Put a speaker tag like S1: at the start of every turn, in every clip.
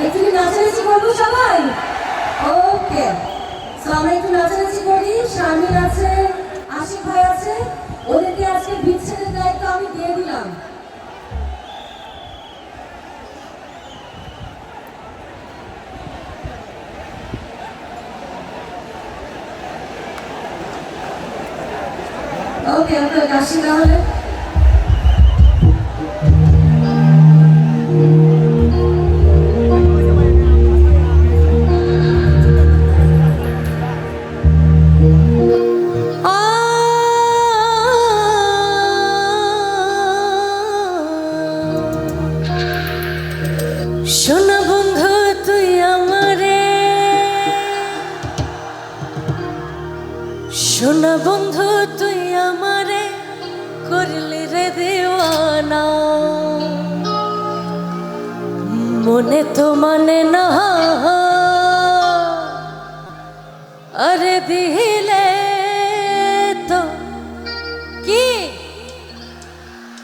S1: একটু নাচানাচি করব সবাই? ওকে। তো একটু নাচানাচি করি। আছে, আশিক ভাই আছে। ওদেরকে আজকে বিচ্ছেদের দায়িত্ব আমি দিয়ে দিলাম। ওকে ওকে আসি তাহলে।
S2: মনে তো মানে না আরে দিলে তো কি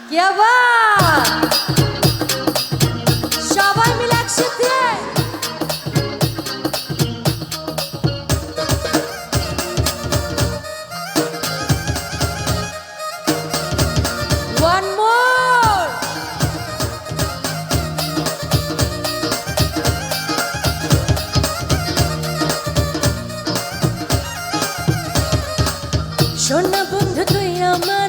S2: কি আবার সোনা বন্ধু তুই আমারে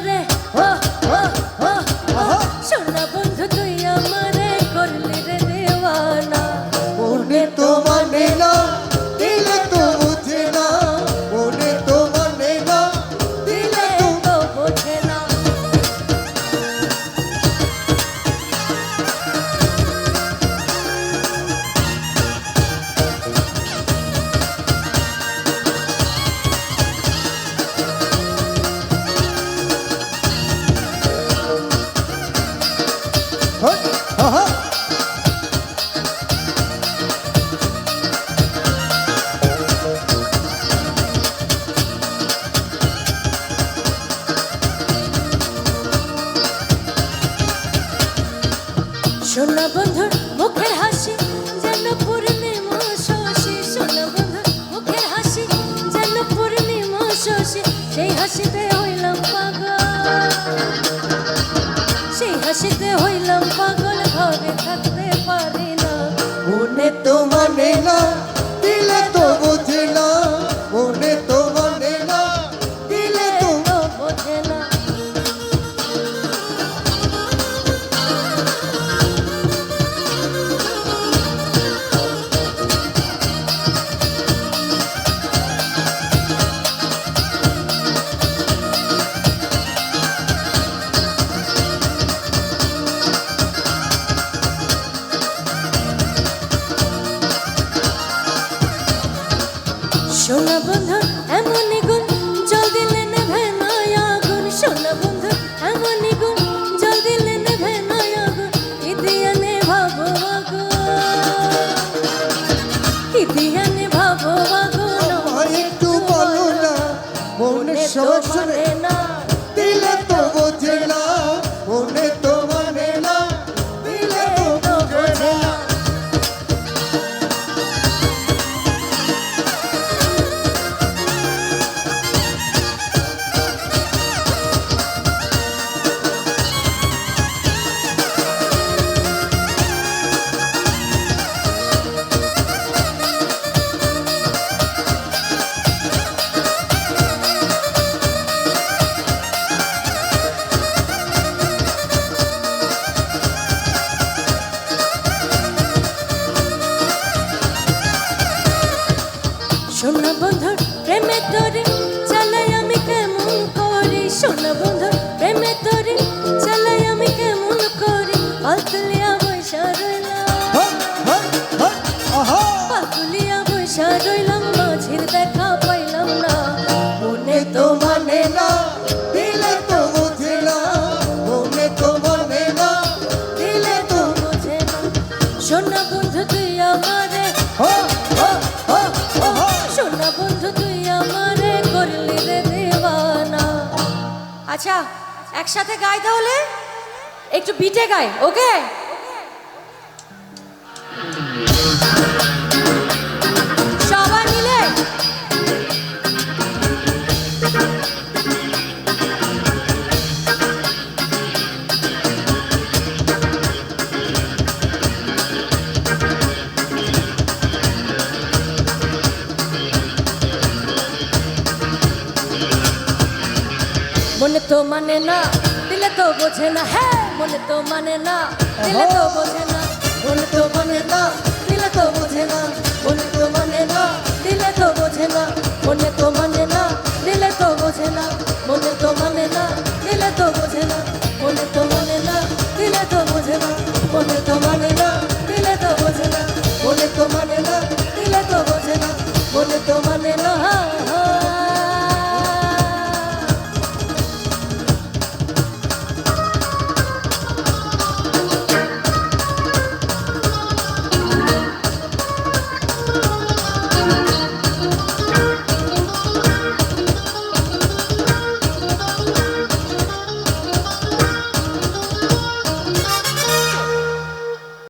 S2: সোনা বন্ধুর মুখের হাসি যেন পূর্ণিমা শশী। সোনা বন্ধুর মুখের হাসি যেন পূর্ণিমা শশী। সেই হাসিতে হইলাম পাগল। সেই হাসিতে হইলাম পাগল, ঘরে থাকতে পারি না।
S3: মনে তো মানে না
S2: সোনা বন্ধু এমনই গুণ সোনা বন্ধুর প্রেমে তোরে চালাই আমি কেমন করে? সোনা বন্ধুর আচ্ছা একসাথে গাই তাহলে? একটু বিটে গাই ওকে? তো মানে না,
S3: দিলে তো বোঝে না হ্যাঁ মনে তো মানে না,
S2: দিলে তো বোঝে না, মনে তো মানে না, দিলে তো বোঝে না, মনে তো মানে না, দিলে তো বোঝে না, মনে তো মানে